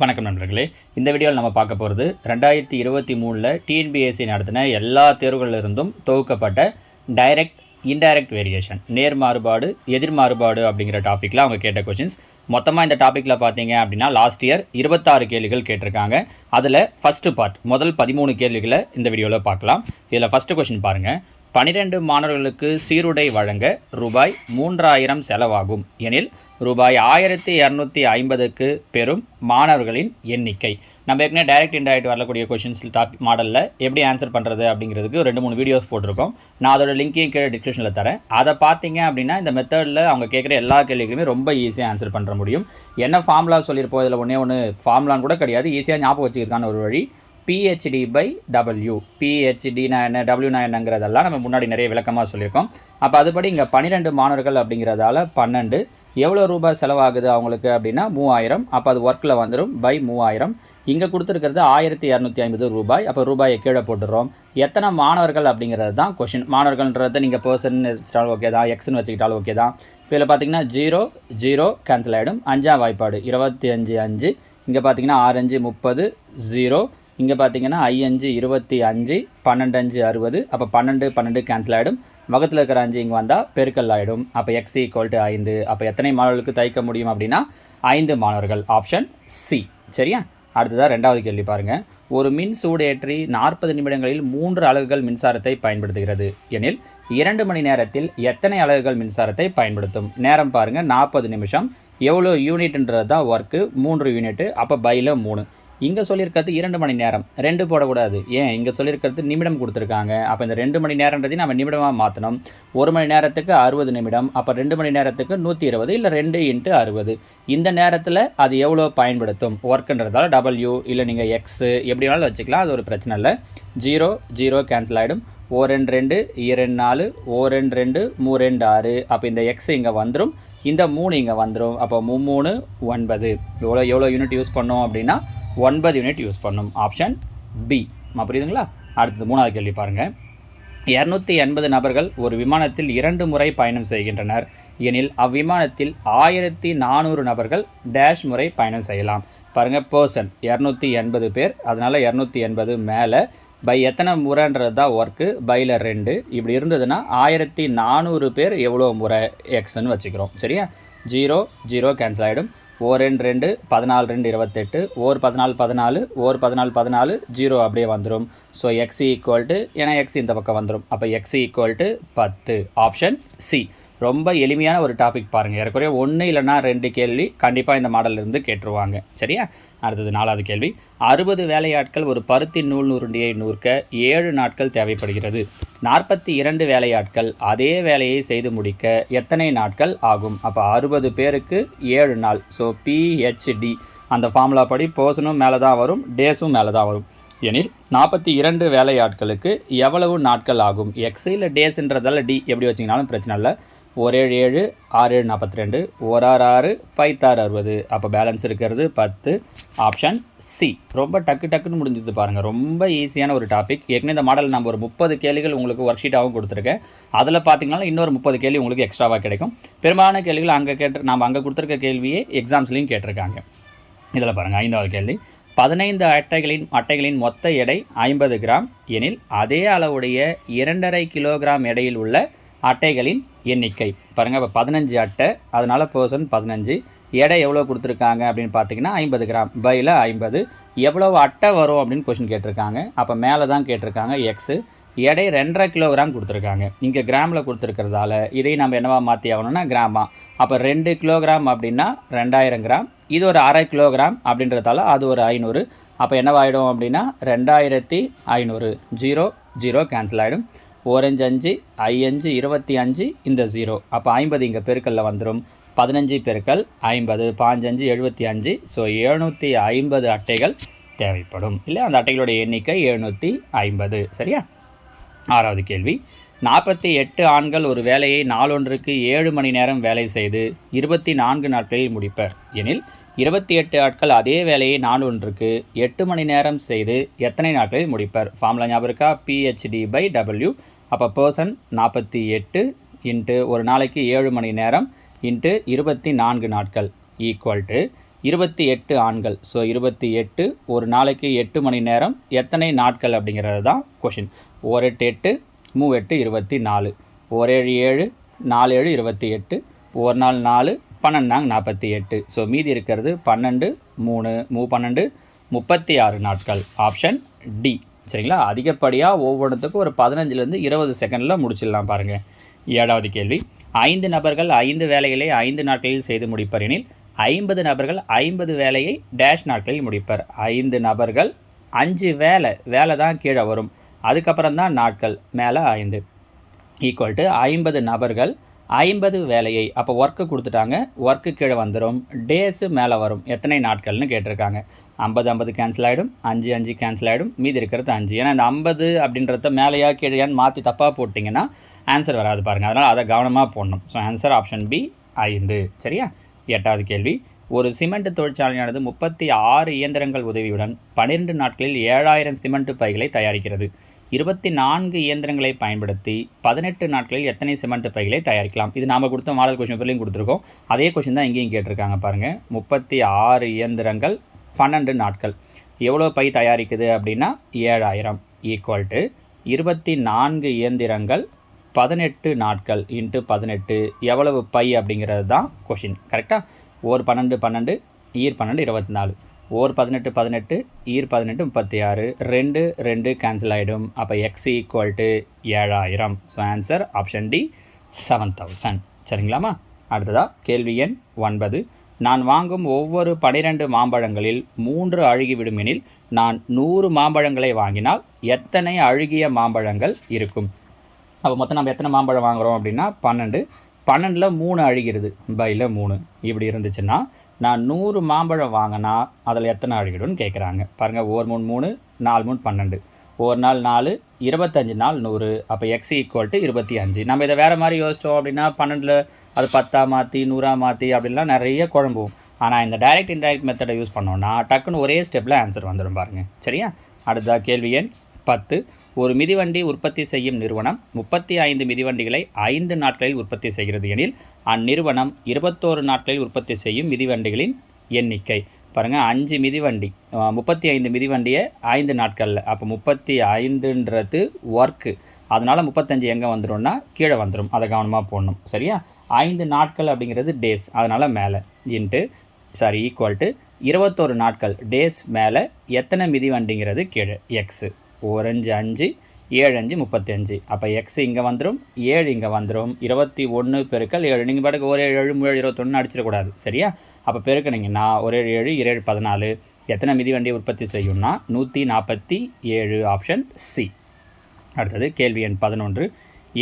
வணக்கம் நண்பர்களே. இந்த வீடியோவில் நம்ம பார்க்க போகிறது ரெண்டாயிரத்தி இருபத்தி மூணில் டிஎன்பிஎஸ்சி நடத்தின எல்லா தேர்வுகளிலிருந்தும் தொகுக்கப்பட்ட டைரக்ட் இன்டைரக்ட் வேரியேஷன் நேர் மாறுபாடு எதிர் மாறுபாடு அப்படிங்கிற டாப்பிக்கில் அவங்க கேட்ட கொஷின்ஸ் மொத்தமாக இந்த டாப்பிக்கில் பார்த்தீங்க அப்படின்னா லாஸ்ட் இயர் இருபத்தாறு கேள்விகள் கேட்டிருக்காங்க. அதில் ஃபஸ்ட்டு பார்ட் முதல் பதிமூணு கேள்விகளை இந்த வீடியோவில் பார்க்கலாம். இதில் ஃபஸ்ட்டு கொஷின் பாருங்கள் பனிரெண்டு மாணவர்களுக்கு சீருடை வழங்க ரூபாய் மூன்றாயிரம் செலவாகும். எனில் ரூபாய் ஆயிரத்தி இரநூத்தி ஐம்பதுக்கு பெறும் மாணவர்களின் எண்ணிக்கை. நம்ம ஏற்கனவே டைரக்ட் இன்டைரக்ட் வரக்கூடிய கொஷின்ஸ் டாபிக் மாடலில் எப்படி ஆன்சர் பண்ணுறது அப்படிங்கிறதுக்கு ரெண்டு மூணு வீடியோஸ் போட்டிருக்கோம். நான் அதோட லிங்க்கையும் கீழே டிஸ்கிரிப்ஷனில் தரேன். அதை பார்த்தீங்க அப்படின்னா இந்த மெத்தடில் அவங்க கேட்குற எல்லா கேள்விகளுமே ரொம்ப ஈஸியாக ஆன்சர் பண்ணுற முடியும். என்ன ஃபார்முலா சொல்லியிருப்போம்? இதில் ஒன்றே ஒன்று ஃபார்முலான்னு கூட கிடையாது. ஈஸியாக ஞாபகம் வச்சுக்கிறதுக்கான ஒரு வழி. பிஹெச்டி பை டபிள்யூ பிஹெச்டினா என்ன? டபிள்யூனா என்னங்கிறதெல்லாம் நம்ம முன்னாடி நிறைய விளக்கமாக சொல்லியிருக்கோம். அப்போ அதுபடி இங்கே பன்னிரெண்டு மாணவர்கள் அப்படிங்கிறதால பன்னெண்டு. எவ்வளோ ரூபாய் செலவாகுது அவங்களுக்கு அப்படின்னா மூவாயிரம். அப்போ அது ஒர்க்கில் வந்துடும் பை மூவாயிரம். இங்கே கொடுத்துருக்கிறது ஆயிரத்தி இரநூத்தி ஐம்பது ரூபாய். அப்போ ரூபாயை கீழே போட்டுடுறோம். எத்தனை மாணவர்கள் அப்படிங்கிறது தான் கொஷின் மாணவர்கள்ன்றதை நீங்கள் பர்சன் வச்சுட்டாலும் ஓகே தான். எக்ஸ்னு வச்சுக்கிட்டாலும் ஓகே தான். இப்போ இதில் பார்த்தீங்கன்னா ஜீரோ ஜீரோ கேன்சல் ஆகிடும் அஞ்சாம் வாய்ப்பாடு இருபத்தி அஞ்சு அஞ்சு. இங்கே பார்த்தீங்கன்னா ஆறு அஞ்சு முப்பது ஜீரோ இங்கே பார்த்தீங்கன்னா ஐஅஞ்சு இருபத்தி அஞ்சு பன்னெண்டு அஞ்சு அறுபது. அப்போ பன்னெண்டு பன்னெண்டு கேன்சல் ஆகிடும் வகத்தில் இருக்கிற அஞ்சு இங்கே வந்தால் பெருக்கல் ஆகிடும் அப்போ எக்ஸ் ஈக்குவல் டு ஐந்து. அப்போ எத்தனை மாணவர்களுக்கு தைக்க முடியும் அப்படின்னா ஐந்து மாணவர்கள். ஆப்ஷன் சி சரியா? அடுத்ததாக ரெண்டாவது கேள்வி பாருங்கள் ஒரு மின் சூடேற்றி நாற்பது நிமிடங்களில் மூன்று அலகுகள் மின்சாரத்தை பயன்படுத்துகிறது. எனில் இரண்டு மணி நேரத்தில் எத்தனை அலகுகள் மின்சாரத்தை பயன்படுத்தும்? நேரம் பாருங்கள் நாற்பது நிமிஷம். எவ்வளோ யூனிட்ன்றது தான் ஒர்க்கு மூன்று யூனிட்டு அப்போ பையில் மூணு. இங்கே சொல்லியிருக்கிறது இரண்டு மணி நேரம். ரெண்டு போடக்கூடாது. ஏன்? இங்கே சொல்லியிருக்கிறது நிமிடம் கொடுத்துருக்காங்க. அப்போ இந்த ரெண்டு மணி நேரன்றதையும் நம்ம நிமிடமாக மாற்றணும் ஒரு மணி நேரத்துக்கு அறுபது நிமிடம். அப்போ ரெண்டு மணி நேரத்துக்கு நூற்றி இருபது இல்லை ரெண்டு இன்ட்டு அறுபது. இந்த நேரத்தில் அது எவ்வளோ பயன்படுத்தும்? ஒர்க்குன்றதால டபுள்யூ இல்லை நீங்கள் எக்ஸு எப்படி வேணாலும் வச்சுக்கலாம். அது ஒரு பிரச்சனை இல்லை. ஜீரோ ஜீரோ கேன்சல் ஆகிடும் ஓ ரெண்டு ரெண்டு e இரண்டு நாலு ஓ ரெண்டு ரெண்டு மூ ரெண்டு ஆறு. அப்போ இந்த எக்ஸ் இங்கே வந்துடும் இந்த மூணு இங்கே வந்துடும் அப்போ மூணு ஒன்பது. எவ்வளோ எவ்வளோ யூனிட் யூஸ் பண்ணோம் அப்படின்னா ஒன்பது யூனிட் யூஸ் பண்ணும். ஆப்ஷன் பி புரியுதுங்களா? அடுத்தது மூணாவது கேள்வி பாருங்கள் இரநூத்தி எண்பது நபர்கள் ஒரு விமானத்தில் இரண்டு முறை பயணம் செய்கின்றனர். எனில் அவ்விமானத்தில் ஆயிரத்தி நானூறு நபர்கள் டேஷ் முறை பயணம் செய்யலாம். பாருங்கள் பர்சன் இரநூத்தி எண்பது பேர். அதனால் இரநூத்தி எண்பது மேலே. பை எத்தனை முறைன்றது தான் ஒர்க்கு பையில் ரெண்டு. இப்படி இருந்ததுன்னா ஆயிரத்தி நானூறு பேர் எவ்வளோ முறை எக்ஸ்ன்னு வச்சுக்கிறோம். சரியா? ஜீரோ ஜீரோ கேன்சல் ஆகிடும் ஓர் ரெண்டு ரெண்டு பதினாலு ரெண்டு இருபத்தெட்டு ஓர் பதினாலு பதினாலு ஓர் பதினாலு பதினாலு ஜீரோ அப்படியே வந்துடும் ஸோ எக்ஸ் ஈக்குவல் டு ஏன்னா எக்ஸ் இந்த பக்கம் வந்துடும் அப்போ எக்ஸ் ஈக்குவல் டு பத்து. ஆப்ஷன் சி ரொம்ப எளிமையான ஒரு டாபிக் பாருங்கள் ஏறக்குறைய ஒன்று இல்லைனா ரெண்டு கேள்வி கண்டிப்பாக இந்த மாடலிருந்து கேட்டுருவாங்க. சரியா? அடுத்தது நாலாவது கேள்வி. அறுபது வேலையாட்கள் ஒரு பருத்தி நூல் நுருண்டியை நூற்க ஏழு நாட்கள் தேவைப்படுகிறது. நாற்பத்தி இரண்டு வேலையாட்கள் அதே வேலையை செய்து முடிக்க எத்தனை நாட்கள் ஆகும்? அப்போ அறுபது பேருக்கு ஏழு நாள். ஸோ பிஹெச்டி அந்த ஃபார்முலா படி போர்ஷனும் மேலே தான் வரும் டேஸும் மேலே தான் வரும். எனில் நாற்பத்தி இரண்டு வேலையாட்களுக்கு எவ்வளவு நாட்கள் ஆகும்? எக்ஸ் இல்லை டேஸ்ன்றதால டி எப்படி வச்சிங்கனாலும் பிரச்சனை இல்லை. ஒரு ஏழு ஏழு ஆறு ஏழு நாற்பத்தி ரெண்டு ஒரு ஆறு ஆறு பைத்தாறு அறுபது. அப்போ பேலன்ஸ் இருக்கிறது பத்து. ஆப்ஷன் சி ரொம்ப டக்கு டக்குன்னு முடிஞ்சது பாருங்கள் ரொம்ப ஈஸியான ஒரு டாபிக் ஏற்கனவே இந்த மாடல் நம்ம ஒரு முப்பது கேள்விகள் உங்களுக்கு ஒர்க் ஷீட்டாகவும் கொடுத்துருக்கேன். அதில் பார்த்தீங்கன்னா இன்னொரு முப்பது கேள்வி உங்களுக்கு எக்ஸ்ட்ராவாக கிடைக்கும். பெரும்பாலான கேள்விகள் அங்கே கேட்டு நம்ம அங்கே கொடுத்துருக்க கேள்வியே எக்ஸாம்ஸ்லையும் கேட்டிருக்காங்க. இதில் பாருங்கள் ஐந்தாவது கேள்வி. பதினைந்து அட்டைகளின் அட்டைகளின் மொத்த எடை ஐம்பது கிராம். எனில் அதே அளவுடைய இரண்டரை கிலோகிராம் எடையில் உள்ள அட்டைகளின் எண்ணிக்கை. பாருங்கள் இப்போ பதினஞ்சு அட்டை அதனால் பர்சன் பதினஞ்சு. எடை எவ்வளோ கொடுத்துருக்காங்க அப்படின்னு பார்த்தீங்கன்னா ஐம்பது கிராம். பையில் ஐம்பது. எவ்வளோ அட்டை வரும் அப்படின்னு கொஷின் கேட்டிருக்காங்க. அப்போ மேலே தான் கேட்டிருக்காங்க எக்ஸு எடை ரெண்டரை கிலோகிராம் கொடுத்துருக்காங்க. இங்கே கிராமில் கொடுத்துருக்கிறதால இதை நம்ம என்னவா மாற்றி ஆகணும்னா கிராமா அப்போ ரெண்டு கிலோகிராம் அப்படின்னா ரெண்டாயிரம் கிராம் இது ஒரு அரை கிலோகிராம் அப்படின்றதால அது ஒரு ஐநூறு. அப்போ என்னவாயிடும் அப்படின்னா ரெண்டாயிரத்தி ஐநூறு. ஜீரோ ஜீரோ கேன்சல் ஆகிடும் ஓரஞ்சு அஞ்சு ஐயஞ்சு இருபத்தி அஞ்சு இந்த ஜீரோ அப்போ ஐம்பது இங்கே பெருக்கலில் வந்துடும் பதினஞ்சு பெருக்கல் ஐம்பது பாஞ்சஞ்சு எழுபத்தி அஞ்சு. ஸோ எழுநூற்றி ஐம்பது அட்டைகள் தேவைப்படும். இல்லை அந்த அட்டைகளுடைய எண்ணிக்கை எழுநூற்றி ஐம்பது. சரியா? ஆறாவது கேள்வி. நாற்பத்தி எட்டு ஆண்கள் ஒரு வேலையை நாளொன்றுக்கு ஏழு மணி நேரம் வேலை செய்து இருபத்தி நான்கு நாட்களில் முடிப்பர். எனில் இருபத்தி எட்டு ஆட்கள் அதே வேலையை நாளொன்றுக்கு எட்டு மணி நேரம் செய்து எத்தனை நாட்களில் முடிப்பர்? ஃபார்முலா ஞாபகம் இருக்கா? பிஹெச்டி பை டபிள்யூ அப்போ பர்சன் நாற்பத்தி எட்டு இன்ட்டு ஒரு நாளைக்கு ஏழு மணி நேரம் இன்ட்டு இருபத்தி நான்கு நாட்கள் ஈக்குவல் டு இருபத்தி எட்டு ஆண்கள். ஸோ இருபத்தி எட்டு ஒரு நாளைக்கு எட்டு மணி நேரம் எத்தனை நாட்கள் அப்படிங்கிறது தான் கொஷின் ஒரு எட்டு எட்டு மூ எட்டு இருபத்தி நாலு. ஓரேழு ஏழு நாலு ஏழு இருபத்தி எட்டு. ஒரு நாள் நாலு பன்னெண்டாங்க நாற்பத்தி எட்டு. ஸோ மீதி இருக்கிறது பன்னெண்டு மூணு மூ பன்னெண்டு முப்பத்தி ஆறு நாட்கள். ஆப்ஷன் டி சரிங்களா? அதிகப்படியாக ஒவ்வொன்றுத்துக்கும் ஒரு பதினஞ்சுலேருந்து இருபது செகண்டில் முடிச்சிடலாம் பாருங்கள் ஏழாவது கேள்வி. ஐந்து நபர்கள் ஐந்து வேலைகளை ஐந்து நாட்களில் செய்து முடிப்பர் எனில் ஐம்பது நபர்கள் ஐம்பது வேலையை டேஷ் நாட்களில் முடிப்பர். ஐந்து நபர்கள் அஞ்சு வேலை வேலை தான் கீழே வரும். அதுக்கப்புறம் தான் நாட்கள் மேலே ஐந்து. ஈக்குவல் டு ஐம்பது நபர்கள் ஐம்பது வேலையை அப்போ ஒர்க்கு கொடுத்துட்டாங்க ஒர்க்கு கீழே வந்துடும் டேஸு மேலே வரும். எத்தனை நாட்கள்னு கேட்டிருக்காங்க. ஐம்பது ஐம்பது கேன்சல் ஆகிடும் அஞ்சு அஞ்சு கேன்சல் ஆகிடும் மீதி இருக்கிறது அஞ்சு. ஏன்னா இந்த ஐம்பது அப்படின்றத மேலேயா கீழேயான்னு மாற்றி தப்பாக போட்டிங்கன்னா ஆன்சர் வராது பாருங்கள் அதனால் அதை கவனமாக போடணும். ஸோ ஆன்சர் ஆப்ஷன் பி ஐந்து. சரியா? எட்டாவது கேள்வி. ஒரு சிமெண்ட் தொழிற்சாலையானது முப்பத்தி ஆறு இயந்திரங்கள் உதவியுடன் பன்னிரெண்டு நாட்களில் ஏழாயிரம் சிமெண்ட் பைகளை தயாரிக்கிறது. இருபத்தி நான்கு இயந்திரங்களை பயன்படுத்தி பதினெட்டு நாட்களில் எத்தனை சிமெண்ட் பைகளை தயாரிக்கலாம்? இது நாம் கொடுத்த மாடல் கொஷின் பேர்லையும் கொடுத்துருக்கோம். அதே கொஷின் தான் இங்கேயும் கேட்டிருக்காங்க பாருங்கள் முப்பத்தி ஆறு இயந்திரங்கள் பன்னெண்டு நாட்கள். எவ்வளோ பை தயாரிக்குது அப்படின்னா ஏழாயிரம். ஈக்குவல் டு இருபத்தி நான்கு இயந்திரங்கள் பதினெட்டு நாட்கள் இன்ட்டு பதினெட்டு. எவ்வளவு பை அப்படிங்கிறது தான் கொஷின் கரெக்டாக ஓர் பன்னெண்டு பன்னெண்டு ஈர் பன்னெண்டு இருபத்தி நாலு ஓர் பதினெட்டு பதினெட்டு ஈர் பதினெட்டு முப்பத்தி ஆறு ரெண்டு ரெண்டு கேன்சல் ஆகிடும் அப்போ எக்ஸ் ஈக்குவல் டு ஏழாயிரம். So answer option D seven thousand சரிங்களாமா அடுத்ததாக கேள்வி எண் ஒன்பது. நான் வாங்கும் ஒவ்வொரு பனிரெண்டு மாம்பழங்களில் மூன்று அழுகிவிடும் எனில் நான் நூறு மாம்பழங்களை வாங்கினால் எத்தனை அழுகிய மாம்பழங்கள் இருக்கும்? அப்போ மொத்தம் நம்ம எத்தனை மாம்பழம் வாங்குகிறோம் அப்படின்னா பன்னெண்டு. பன்னெண்டில் மூணு அழுகிறது. பையில் மூணு. இப்படி இருந்துச்சுன்னா நான் நூறு மாம்பழம் வாங்கினா அதில் எத்தனை அழுகிடும்னு கேட்குறாங்க. பாருங்கள் ஒரு மூணு மூணு நாலு மூணு பன்னெண்டு. ஒரு நாள் நாலு இருபத்தஞ்சு நாள் நூறு. அப்போ எக்ஸ் ஈக்குவல் டு இருபத்தி அஞ்சு. நம்ம இதை வேறு மாதிரி யோசித்தோம் அப்படின்னா பன்னெண்டில் அது பத்தாக மாற்றி நூறாக மாற்றி அப்படின்லாம் நிறைய குழம்பும் ஆனால் இந்த டைரக்ட் இன்டைரக்ட் மெத்தடை யூஸ் பண்ணோன்னா டக்குன்னு ஒரே ஸ்டெப்பில் ஆன்சர் வந்துடும் பாருங்கள் சரியா? அடுத்த கேள்வி எண் பத்து. ஒரு மிதிவண்டி உற்பத்தி செய்யும் நிறுவனம் முப்பத்தி ஐந்து மிதிவண்டிகளை ஐந்து நாட்களில் உற்பத்தி செய்கிறது எனில் அந்நிறுவனம் இருபத்தோரு நாட்களில் உற்பத்தி செய்யும் மிதிவண்டிகளின் எண்ணிக்கை. பாருங்கள் அஞ்சு மிதிவண்டி. முப்பத்தி ஐந்து மிதிவண்டியை ஐந்து நாட்களில். அப்போ முப்பத்தி ஐந்துன்றது ஒர்க்கு அதனால் முப்பத்தஞ்சு எங்கே வந்துடும்னா கீழே வந்துடும் அதை கவனமாக போடணும். சரியா? ஐந்து நாட்கள் அப்படிங்கிறது டேஸ் அதனால் மேலே. இன்ட்டு சாரி ஈக்குவல் டு இருபத்தோரு நாட்கள். டேஸ் மேலே எத்தனை மிதிவண்டிங்கிறது கீழே? எக்ஸு ஓரஞ்சு அஞ்சு ஏழு அஞ்சு முப்பத்தஞ்சு. அப்போ எக்ஸ் இங்கே வந்துடும் ஏழு இங்கே வந்துடும் இருபத்தி ஒன்று பெருக்கல் ஏழு. நீங்கள் பாட்டுக்கு ஒரு ஏழு ஏழு ஏழு இருபத்தொன்று அடிச்சிடக்கூடாது. சரியா? அப்போ பெருக்கினீங்கன்னா ஒரு ஏழு ஏழு இரேழு பதினாலு. எத்தனை மிதிவண்டி உற்பத்தி செய்யும்னா நூற்றி நாற்பத்தி ஏழு ஆப்ஷன் சி அடுத்தது கேள்வி எண் பதினொன்று.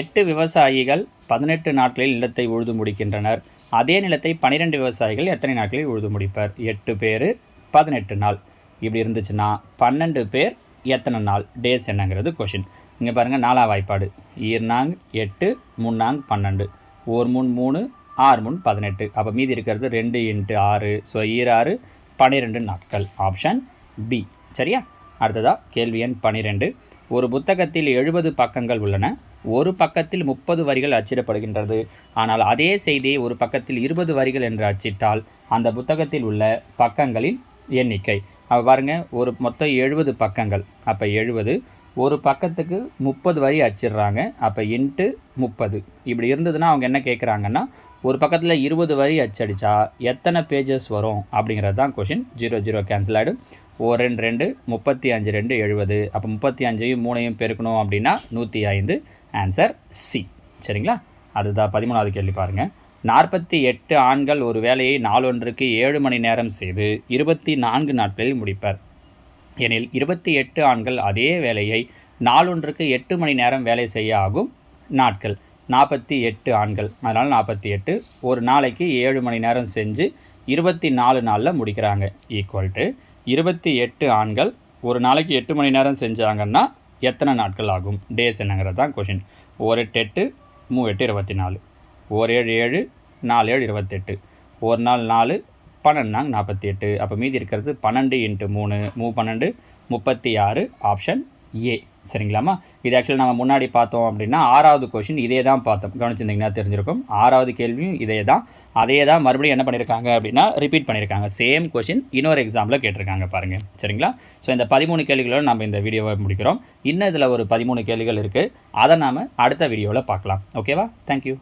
எட்டு விவசாயிகள் பதினெட்டு நாட்களில் நிலத்தை உழுது முடிக்கின்றனர். அதே நிலத்தை பன்னிரெண்டு விவசாயிகள் எத்தனை நாட்களில் உழுது முடிப்பர்? எட்டு பேர் பதினெட்டு நாள். இப்படி இருந்துச்சுன்னா பன்னெண்டு பேர் எத்தனை நாள்? டேஸ் என்னங்கிறது கொஷின் இங்கே பாருங்கள் நாலாம் வாய்ப்பாடு. ஈர்னாங் எட்டு முன்னாங் பன்னெண்டு. ஒரு மூணு மூணு ஆறு மூணு பதினெட்டு. அப்போ மீதி இருக்கிறது ரெண்டு இன்ட்டு ஆறு. ஸோ ஈராறு பன்னிரெண்டு நாட்கள். ஆப்ஷன் பி சரியா? அடுத்ததாக கேள்வி எண் பன்னிரெண்டு ஒரு புத்தகத்தில் எழுபது பக்கங்கள் உள்ளன. ஒரு பக்கத்தில் முப்பது வரிகள் அச்சிடப்படுகின்றது. ஆனால் அதே செய்தியை ஒரு பக்கத்தில் இருபது வரிகள் என்று அச்சிட்டால் அந்த புத்தகத்தில் உள்ள பக்கங்களின் எண்ணிக்கை. அப்போ பாருங்கள் ஒரு மொத்தம் எழுபது பக்கங்கள். அப்போ எழுபது ஒரு பக்கத்துக்கு முப்பது வரி அச்சிடுறாங்க. அப்போ இன்ட்டு முப்பது. இப்படி இருந்ததுன்னா அவங்க என்ன கேட்குறாங்கன்னா ஒரு பக்கத்தில் இருபது வரி அச்சடித்தா எத்தனை பேஜஸ் வரும் அப்படிங்கிறது தான் கொஷின் ஜீரோ ஜீரோ கேன்சல் ஆகிடும் ஓ ரெண்டு ரெண்டு முப்பத்தி அஞ்சு ரெண்டு எழுபது. அப்போ முப்பத்தி அஞ்சையும் மூணையும் பெருக்கணும் அப்படின்னா நூற்றி ஐந்து. ஆன்சர் சி சரிங்களா? அதுதான் பதிமூணாவது கேள்வி பாருங்கள் நாற்பத்தி எட்டு ஆண்கள் ஒரு வேலையை நாளொன்றுக்கு ஏழு மணி நேரம் செய்து இருபத்தி நான்கு நாட்களில் முடிப்பர். எனில் இருபத்தி எட்டு ஆண்கள் அதே வேலையை நாளொன்றுக்கு எட்டு மணி நேரம் வேலை செய்ய ஆகும் நாட்கள். நாற்பத்தி எட்டு ஆண்கள். அதனால் நாற்பத்தி எட்டு. ஒரு நாளைக்கு ஏழு மணி நேரம் செஞ்சு இருபத்தி நாலு நாளில் முடிக்கிறாங்க. ஈக்குவல் டு இருபத்தி எட்டு ஆண்கள் ஒரு நாளைக்கு எட்டு மணி நேரம் செஞ்சாங்கன்னா எத்தனை நாட்கள் ஆகும்? டேஸ் என்னங்கிறது தான் கொஷின் ஒரு எட்டு எட்டு மூ எட்டு இருபத்தி நாலு. ஒரு ஏழு ஏழு நாலு ஏழு இருபத்தெட்டு. ஒரு நாள் நாலு பன்னெண்டாங்க நாற்பத்தி எட்டு அப்போ மீதி இருக்கிறது பன்னெண்டு இன்ட்டு மூணு. மூ பன்னெண்டு முப்பத்தி ஆறு ஆப்ஷன் ஏ சரிங்களாம்மா? இது ஆக்சுவலாக நம்ம முன்னாடி பார்த்தோம் அப்படின்னா ஆறாவது கொஷின் இதே தான் பார்த்தோம். கவனிச்சிருந்தீங்கன்னா தெரிஞ்சிருக்கும். ஆறாவது கேள்வியும் இதே தான். அதே தான் மறுபடியும் என்ன பண்ணியிருக்காங்க அப்படின்னா ரிப்பீட் பண்ணியிருக்காங்க சேம் கொஷின் இன்னொரு எக்ஸாமில் கேட்டிருக்காங்க பாருங்கள் சரிங்களா? ஸோ இந்த பதிமூணு கேள்விகளோட நம்ம இந்த வீடியோவை முடிக்கிறோம். இன்னும் இதில் ஒரு பதிமூணு கேள்விகள் இருக்குது அதை நாம் அடுத்த வீடியோவில் பார்க்கலாம். ஓகேவா தேங்க்யூ